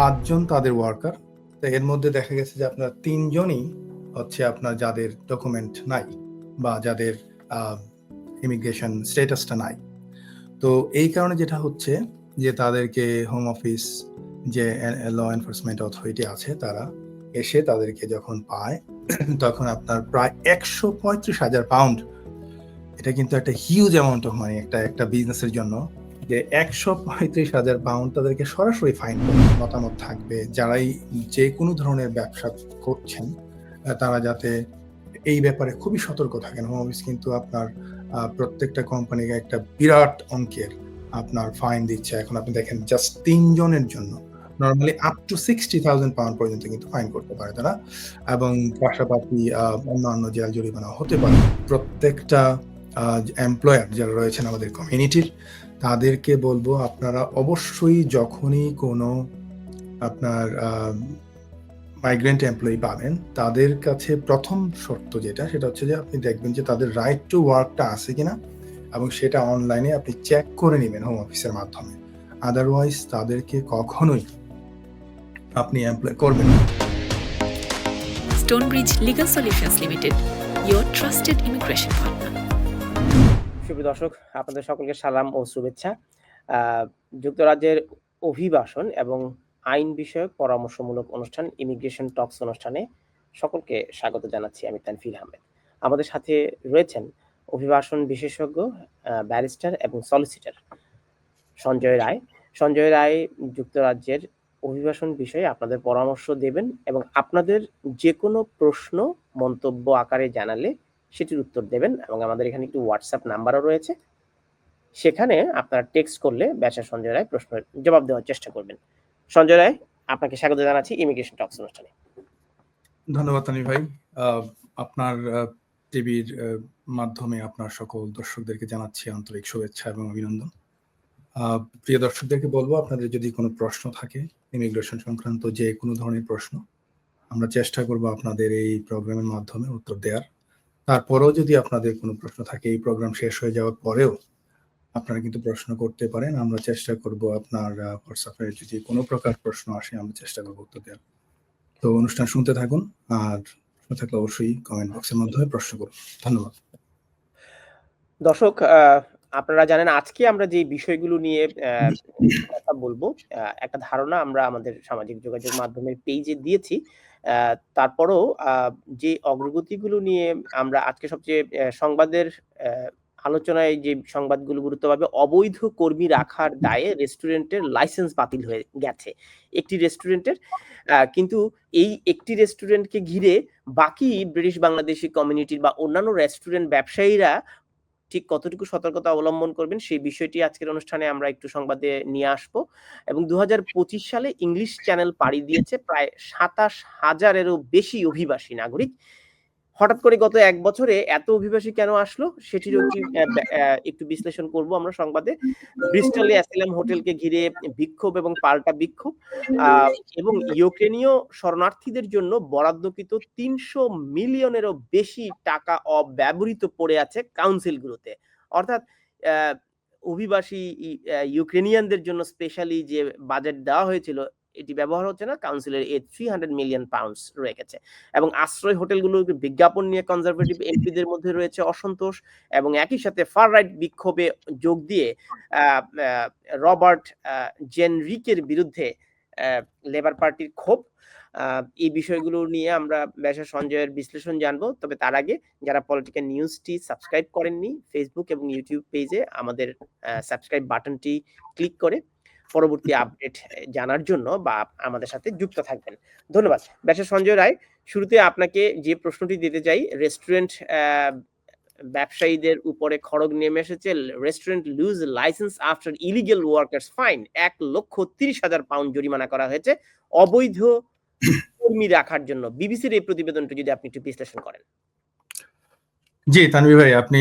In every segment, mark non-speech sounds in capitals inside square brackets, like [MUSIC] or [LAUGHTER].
পাঁচজন তাদের ওয়ার্কার তো এর মধ্যে দেখা গেছে যে আপনার তিনজনই হচ্ছে আপনার যাদের ডকুমেন্ট নাই বা যাদের ইমিগ্রেশন স্টেটাসটা নাই। তো এই কারণে যেটা হচ্ছে যে তাদেরকে হোম অফিস যে ল এনফোর্সমেন্ট অথরিটি আছে তারা এসে তাদেরকে যখন পায়, তখন আপনার প্রায় একশো পঁয়ত্রিশ হাজার পাউন্ড এটা কিন্তু একটা হিউজ অ্যামাউন্ট অফ মানি একটা একটা বিজনেসের জন্য যে একশো পঁয়ত্রিশ হাজার পাউন্ড তাদেরকে সরাসরি ফাইন মতামত থাকবে। যারাই যে কোনো ধরনের ব্যবসা করছেন তারা যাতে এই ব্যাপারে খুবই সতর্ক থাকেন। হোম অফিস কিন্তু আপনার প্রত্যেকটা কোম্পানিকে একটা বিরাট অঙ্কের আপনার ফাইন দিচ্ছে। এখন আপনি দেখেন জাস্ট তিনজনের জন্য normally up to sixty thousand pound পর্যন্ত কিন্তু ফাইন করতে পারে তারা। এবং পাশাপাশি অন্যান্য জেল জরিমানা হতে পারে, প্রত্যেকটা এমপ্লয়ার যারা রয়েছেন আমাদের কমিউনিটির তাদেরকে বলব আপনারা অবশ্যই যখনই কোনো আপনার মাইগ্রেন্ট এমপ্লয়ি পাবেন তাদের কাছে প্রথম শর্ত যেটা সেটা হচ্ছে যে আপনি দেখবেন যে তাদের রাইট টু ওয়ার্কটা আছে কিনা এবং সেটা অনলাইনে আপনি চেক করে নেবেন হোম অফিসের মাধ্যমে আদারওয়াইজ তাদেরকে কখনোই আপনি এমপ্লয় করবেন না Legal Solutions Limited, your trusted immigration partner. সুপ্রিয় দর্শক, আপনাদের সকলকে সালাম ও শুভেচ্ছা। যুক্তরাজ্যের অভিবাসন এবং আইন বিষয়ক পরামর্শমূলক অনুষ্ঠান ইমিগ্রেশন টক্স অনুষ্ঠানে সকলকে স্বাগত জানাচ্ছি আমি তানফির আহমেদ। আমাদের সাথে রয়েছেন অভিবাসন বিশেষজ্ঞ ব্যারিস্টার এবং সলিসিটার সঞ্জয় রায়। সঞ্জয় রায় যুক্তরাজ্যের অভিবাসন বিষয়ে আপনাদের পরামর্শ দেবেন এবং আপনাদের যে কোনো প্রশ্ন, মন্তব্য আকারে জানালে সেটির উত্তর দেবেন এবং আমাদের এখানে একটি হোয়াটসঅ্যাপ নাম্বারও রয়েছে। সেখানে আপনারা টেক্সট করলে ব্যাচা সঞ্জয় রায় প্রশ্নের জবাব দেওয়ার চেষ্টা করবেন। সঞ্জয় রায়, আপনাকে স্বাগত জানাচ্ছি ইমিগ্রেশন টক্স অনুষ্ঠানে। ধন্যবাদ তানি ভাই। আপনার টিভির মাধ্যমে আপনার সকল দর্শকদেরকে জানাচ্ছি আন্তরিক শুভেচ্ছা এবং অভিনন্দন। প্রিয় দর্শকদেরকে বলব, আপনাদের যদি কোনো প্রশ্ন থাকে, ইমিগ্রেশন সংক্রান্ত যে কোনো ধরনের প্রশ্ন, আমরা চেষ্টা করব আপনাদের এই প্রোগ্রামের মাধ্যমে উত্তর দেওয়ার। তারপরেও যদি আপনাদের কোনো প্রশ্ন থাকে, এই প্রোগ্রাম শেষ হয়ে যাওয়ার পরেও আপনারা কিন্তু প্রশ্ন করতে পারেন। আমরা চেষ্টা করব আপনার হোয়াটসঅ্যাপে যদি কোনো প্রকার প্রশ্ন আসে, আমরা চেষ্টা করব উত্তর দেওয়ার। তো অনুষ্ঠান শুনতে থাকুন আর প্রশ্ন থাকলে অবশ্যই কমেন্ট বক্সের মাধ্যমে প্রশ্ন করুন। ধন্যবাদ। দর্শক আপনারা জানেন আজকে আমরা যে বিষয়গুলো নিয়ে কথা বলব একটা ধারণা আমরা আমাদের সামাজিক যোগাযোগ মাধ্যমের পেজে দিয়েছি। তারপরও যে অগ্রগতিগুলো নিয়ে আমরা আজকে সবচেয়ে সংবাদের আলোচনায় যে সংবাদগুলো গুরুত্বভাবে অবৈধ কর্মী রাখার দায়ে রেস্টুরেন্টের লাইসেন্স বাতিল হয়ে গেছে। একটি রেস্টুরেন্টের কিন্তু এই একটি রেস্টুরেন্টকে ঘিরে বাকি ব্রিটিশ বাংলাদেশি কমিউনিটির বা অন্যান্য রেস্টুরেন্ট ব্যবসায়ীরা ঠিক কতটুকু সতর্কতা অবলম্বন করবেন সেই বিষয়টি আজকের অনুষ্ঠানে আমরা একটু সংবাদে নিয়ে আসব। এবং দু হাজার পঁচিশ সালে ইংলিশ চ্যানেল পাড়ি দিয়েছে প্রায় সাতাশ হাজারেরও বেশি অভিবাসী নাগরিক। হঠাৎ করে গত এক বছরে এত অভিবাসী কেন আসলো? সেটির একটি বিশ্লেষণ করব আমরা সংবাদে। ব্রিস্টলে অ্যাসিলাম হোটেলকে ঘিরে বিক্ষোভ এবং পাল্টা বিক্ষোভ এবং ইউক্রেনীয় শরণার্থীদের জন্য বরাদ্দকৃত তিনশো মিলিয়নেরও বেশি টাকা অব্যবহৃত পড়ে আছে কাউন্সিলগুলোতে। অর্থাৎ অভিবাসী ইউক্রেনিয়ানদের জন্য স্পেশালি যে বাজেট দেওয়া হয়েছিল এটি ব্যবহার হচ্ছে না কাউন্সিলের এই থ্রি হান্ড্রেড মিলিয়ন পাউন্ডস রয়ে গেছে এবং আশ্রয় হোটেলগুলোর বিজ্ঞাপন নিয়ে কনজারভেটিভ এমপিদের মধ্যে রয়েছে অসন্তোষ এবং একই সাথে ফার রাইট বিক্ষোভে যোগ দিয়ে রবার্ট জেনরিকের বিরুদ্ধে লেবার পার্টির ক্ষোভ। এই বিষয়গুলো নিয়ে আমরা ব্যাসা সঞ্জয়ের বিশ্লেষণ জানব। তবে তার আগে যারা পলিটিক্যাল নিউজটি সাবস্ক্রাইব করেননি ফেসবুক এবং ইউটিউব পেজে আমাদের সাবস্ক্রাইব বাটনটি ক্লিক করে পরবর্তী আপডেট জানার জন্য বা আমাদের সাথে যুক্ত থাকবেন। ধন্যবাদ। ব্যাসা সঞ্জয় রায়, শুরুতে আপনাকে যে প্রশ্নটি দিতে চাই রেস্টুরেন্ট ব্যবসায়ীদের উপরে খড়গ নেমে এসেছে restaurant lose licence after illegal workers fine এক লক্ষ তিরিশ হাজার পাউন্ড জরিমানা করা হয়েছে, অবৈধ কর্মী রাখার জন্য। বিবিসির এই প্রতিবেদনটি যদি আপনি একটু বিশ্লেষণ করেন। জি, তানভীর ভাই, আপনি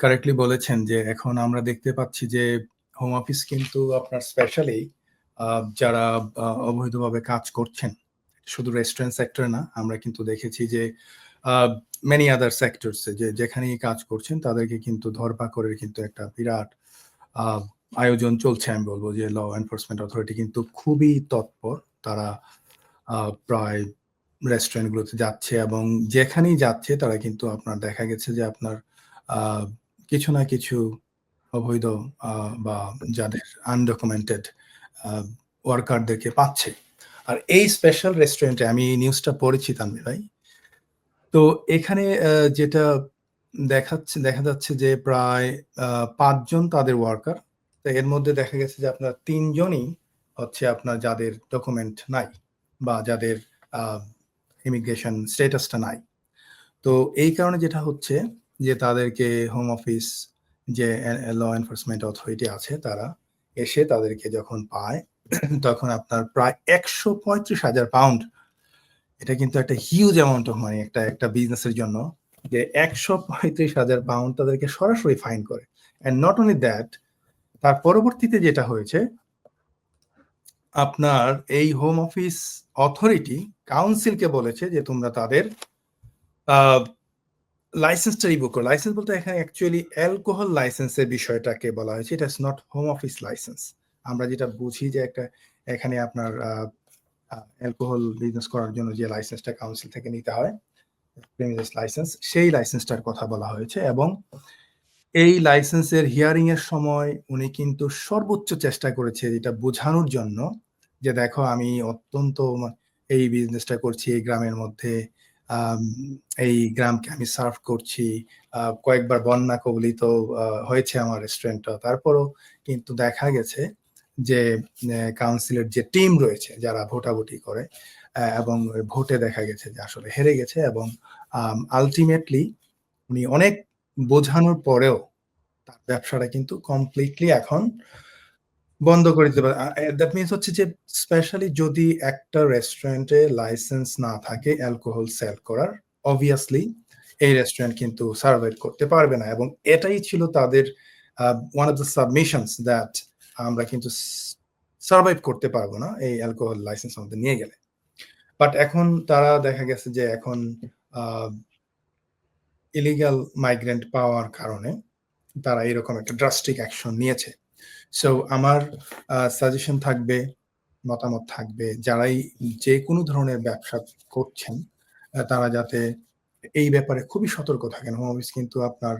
কারেক্টলি বলেছেন যে এখন আমরা দেখতে পাচ্ছি যে হোম অফিস কিন্তু আপনার স্পেশালি যারা অবৈধভাবে কাজ করছেন, শুধু রেস্টুরেন্ট সেক্টরে না, আমরা কিন্তু দেখেছি যে মেনি আদার সেক্টরস যে যেখানেই কাজ করছেন, তাদেরকে কিন্তু ধরপাকড়ের কিন্তু একটা বিরাট আয়োজন চলছে, আমি বলব যে ল এনফোর্সমেন্ট অথরিটি কিন্তু খুবই তৎপর, তারা প্রায় রেস্টুরেন্টগুলোতে যাচ্ছে এবং যেখানেই যাচ্ছে, তারা কিন্তু আপনার দেখা গেছে যে আপনার কিছু না কিছু অবৈধ বা যাদের আনডকুমেন্টেড ওয়ার্কারদেরকে পাচ্ছে। আর এই স্পেশাল রেস্টুরেন্টে আমি এই নিউজটা পড়েছি, তানভীর ভাই। তো এখানে যেটা দেখাচ্ছে, দেখা যাচ্ছে যে প্রায় পাঁচজন তাদের ওয়ার্কার তো এর মধ্যে দেখা গেছে যে আপনার তিনজনই হচ্ছে আপনার যাদের ডকুমেন্ট নাই, বা যাদের ইমিগ্রেশন স্টেটাসটা নাই। তো এই কারণে যেটা হচ্ছে যে তাদেরকে হোম অফিস যে ল এনফোর্সমেন্ট অথরিটি আছে তারা, এসে তাদেরকে যখন পায়, [CLEARS THROAT] তখন আপনার প্রায় একশো পঁয়ত্রিশ হাজার পাউন্ড এটা কিন্তু একটা হিউজ অ্যামাউন্ট অফ মানি একটা একটা বিজনেসের জন্য, যে একশো পঁয়ত্রিশ হাজার পাউন্ড তাদেরকে সরাসরি ফাইন করে। অ্যান্ড নট অনলি দ্যাট তার পরবর্তীতে যেটা হয়েছে, আপনার এই হোম অফিস অথরিটি কাউন্সিলকে বলেছে যে তোমরা তাদের লাইসেন্সটা রিভিউ করো। লাইসেন্স বলতে এখানে অ্যাকচুয়ালি অ্যালকোহল লাইসেন্সের বিষয়টাকে বলা হয়েছে। এটা নট হোম অফিস লাইসেন্স আমরা যেটা বুঝি যে একটা, এখানে আপনার অ্যালকোহল বিজনেস করার জন্য যে লাইসেন্সটা কাউন্সিল থেকে নিতে হয় লাইসেন্স সেই লাইসেন্সটার কথা বলা হয়েছে এবং এই লাইসেন্সের হিয়ারিং এর সময় উনি কিন্তু সর্বোচ্চ চেষ্টা করেছে এটা বোঝানোর জন্য যে দেখো আমি অত্যন্ত এই বিজনেসটা করছি, এই গ্রামের মধ্যে এই গ্রামকে আমি সার্ভ করছি। কয়েকবার বন্যা কবলিত হয়েছে আমার রেস্টুরেন্টটা তারপরও কিন্তু দেখা গেছে যে কাউন্সিলের যে টিম রয়েছে, যারা ভোটাভুটি করে এবং ভোটে দেখা গেছে যে আসলে হেরে গেছে এবং আলটিমেটলি উনি অনেক বোঝানোর পরেও তার ব্যবসাটা কিন্তু কমপ্লিটলি এখন বন্ধ করে দিতে পারে। দ্যাট মিনস হচ্ছে যে স্পেশালি যদি একটা রেস্টুরেন্টে লাইসেন্স না থাকে অ্যালকোহল সেল করার অবভিয়াসলি এই রেস্টুরেন্ট কিন্তু সার্ভাইভ করতে পারবে না এবং এটাই ছিল তাদের one of the submissions that আমরা কিন্তু সার্ভাইভ করতে পারব না এই অ্যালকোহল লাইসেন্স আমাদের নিয়ে গেলে। বাট এখন তারা দেখা গেছে যে এখন ইলিগাল মাইগ্রেন্ট পাওয়ার কারণে তারা এরকম একটা ড্রাস্টিক অ্যাকশন নিয়েছে। সো আমার সাজেশন থাকবে, মতামত থাকবে, যারাই যে কোনো ধরনের ব্যবসা করছেন তারা যাতে এই ব্যাপারে খুবই সতর্ক থাকেন। হোম অফিস কিন্তু আপনার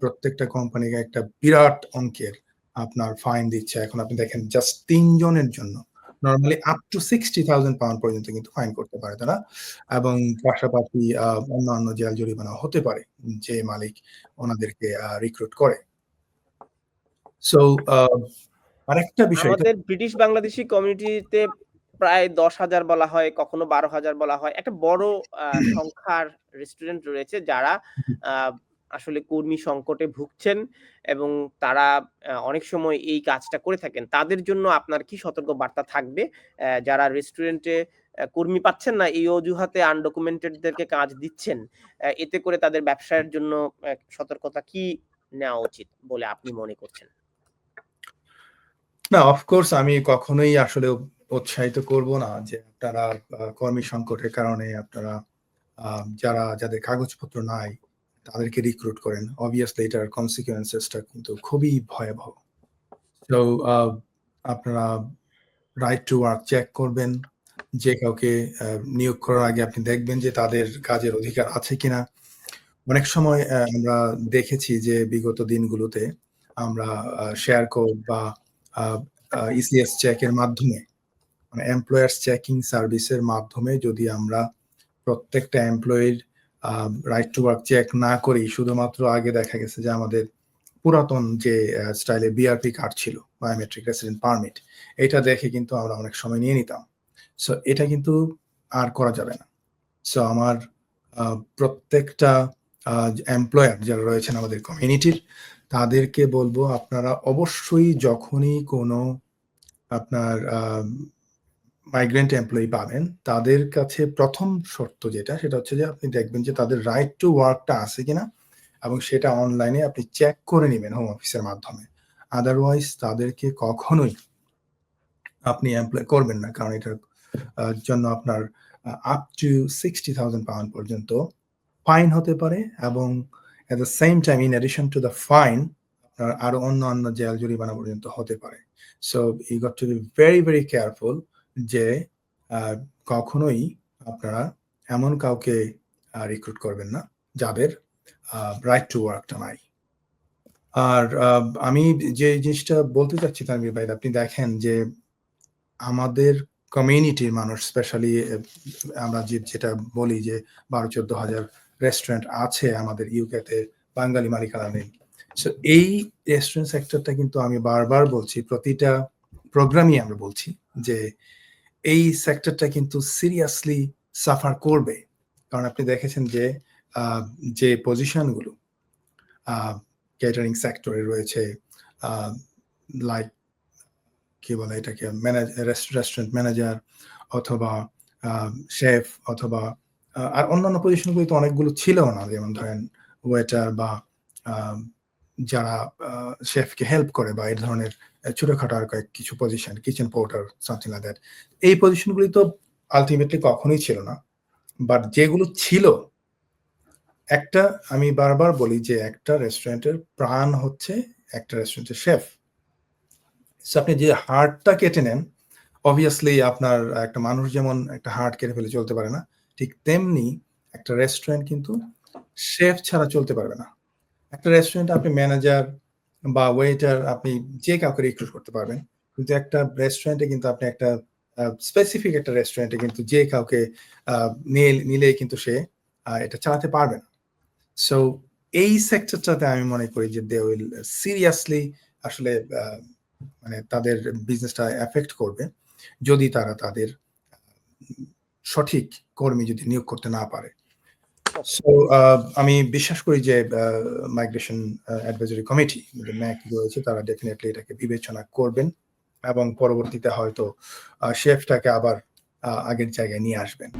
প্রত্যেকটা কোম্পানিকে একটা বিরাট অঙ্কের আপনার ফাইন দিচ্ছে। এখন আপনি দেখেন জাস্ট তিনজনের জন্য normally up to sixty thousand pound পর্যন্ত কিন্তু ফাইন করতে পারে তারা। এবং পাশাপাশি অন্যান্য জেল জরিমানা হতে পারে, যে মালিক ওনাদেরকে রিক্রুট করে। সো আরেকটা বিষয় আমাদের ব্রিটিশ বাংলাদেশি কমিউনিটিতে প্রায় দশ হাজার বলা হয় কখনো বারো হাজার বলা হয়। একটা বড় [COUGHS] সংখ্যার রেস্টুরেন্ট রয়েছে যারা [COUGHS] আসলে কর্মী সংকটে ভুগছেন এবং তারা অনেক সময় এই কাজটা করে থাকেন। তাদের জন্য আপনার কি সতর্ক বার্তা থাকবে যারা রেস্টুরেন্টে কর্মী পাচ্ছেন না এই অজুহাতে আনডকুমেন্টেডদেরকে কাজ দিচ্ছেন এতে করে তাদের ব্যবসায়ের জন্য সতর্কতা কি নেওয়া উচিত বলে আপনি মনে করছেন? না অফকোর্স আমি কখনোই আসলে উৎসাহিত করব না যে আপনারা কর্মী সংকটের কারণে আপনারা যারা, যাদের কাগজপত্র নাই, তাদেরকে রিক্রুট করেন। অবভিয়াসলি এটার কনসিকুয়েন্সেসটা কিন্তু খুবই ভয়াবহ। তো আপনারা রাইট টু ওয়ার্ক চেক করবেন। যে কাউকে নিয়োগ করার আগে আপনি দেখবেন যে তাদের কাজের অধিকার আছে কিনা। অনেক সময় আমরা দেখেছি যে বিগত দিনগুলোতে আমরা শেয়ার কোড বা ইসিএস চেকের মাধ্যমে মানে এমপ্লয়ার্স চেকিং সার্ভিসের মাধ্যমে যদি আমরা প্রত্যেকটা এমপ্লয়ির রাইট টু ওয়ার্ক চেক না করি, শুধুমাত্র আগে দেখা গেছে যে আমাদের পুরাতন যে স্টাইলে বিআরপি কার্ড ছিল বায়োমেট্রিক রেসিডেন্ট পারমিট এটা দেখে কিন্তু আমরা অনেক সময় নিয়ে নিতাম। সো এটা কিন্তু আর করা যাবে না। সো আমার প্রত্যেকটা এমপ্লয়ার যারা রয়েছেন আমাদের কমিউনিটির তাদেরকে বলব, আপনারা অবশ্যই যখনই কোনো আপনার মাইগ্রেন্ট এমপ্লয়ি পাবেন, তাদের কাছে প্রথম শর্ত যেটা, সেটা হচ্ছে যে আপনি দেখবেন যে তাদের রাইট টু ওয়ার্কটা আছে কিনা এবং সেটা অনলাইনে আপনি চেক করে নেবেন হোম অফিসের মাধ্যমে। আদারওয়াইজ তাদেরকে কখনোই আপনি এমপ্লয় করবেন না, কারণ এটার জন্য আপনার up to sixty thousand pound পর্যন্ত ফাইন হতে পারে এবং at the same time, in addition to the fine আপনার আরও অন্য অন্য জেল জরিমানা পর্যন্ত হতে পারে। So you got to be very very careful যে কখনোই আপনারা এমন কাউকে রিক্রুট করবেন না, যাদের রাইট টু ওয়ার্কটা নাই। আর আমি যে জিনিসটা বলতে চাচ্ছি, তানভীর ভাই, আপনি দেখেন যে আমাদের কমিউনিটির মানুষ স্পেশালি আমরা যে, যেটা বলি যে, বারো, চোদ্দ হাজার রেস্টুরেন্ট আছে আমাদের ইউকেতে বাঙালি মালিকানাধীন সো এই রেস্টুরেন্ট সেক্টরটা কিন্তু আমি বারবার বলছি, প্রতিটা প্রোগ্রামই আমরা বলছি যে এই সেক্টরটা কিন্তু সিরিয়াসলি সাফার করবে। কারণ আপনি দেখেছেন যে যে পজিশনগুলো ক্যাটারিং সেক্টরে রয়েছে লাইক কি বলে এটাকে ম্যানেজার রেস্টুরেন্ট ম্যানেজার অথবা শেফ অথবা আর অন্যান্য পজিশনগুলো তো অনেকগুলো ছিল না। যেমন ধরেন ওয়েটার বা যারা শেফকে হেল্প করে বা এই ধরনের ছোটখাটো আর কয়েক কিছু position kitchen porter something like that এই পজিশনগুলি তো আলটিমেটলি কখনোই ছিল না। বাট যেগুলো ছিল, একটা আমি বারবার বলি যে একটা রেস্টুরেন্টের প্রাণ হচ্ছে একটা রেস্টুরেন্টের শেফ আপনি যে হার্টটা কেটে নেন অবভিয়াসলি আপনার একটা মানুষ যেমন একটা হার্ট কেটে ফেলে চলতে পারে না। ঠিক তেমনি একটা রেস্টুরেন্ট কিন্তু শেফ ছাড়া চলতে পারবে না। একটা রেস্টুরেন্টে আপনি ম্যানেজার বা ওয়েটার আপনি যে কাউকে রিক্রুট করতে পারবেন, কিন্তু একটা রেস্টুরেন্টে কিন্তু আপনি একটা স্পেসিফিক একটা রেস্টুরেন্টে কিন্তু যে কাউকে নিলেই কিন্তু সে এটা চালাতে পারবে না। সো এই সেক্টরটাতে আমি মনে করি যে দে উইল সিরিয়াসলি আসলে মানে তাদের বিজনেসটা এফেক্ট করবে। যদি তারা তাদের সঠিক কর্মী যদি নিয়োগ করতে না পারে। সো আমি বিশ্বাস করি যে মাইগ্রেশন অ্যাডভাইজারি কমিটি ম্যাক রয়েছে তারা ডেফিনেটলি এটাকে বিবেচনা করবেন এবং পরবর্তীতে হয়তো শেফটাকে আবার আগের জায়গায় নিয়ে আসবেন।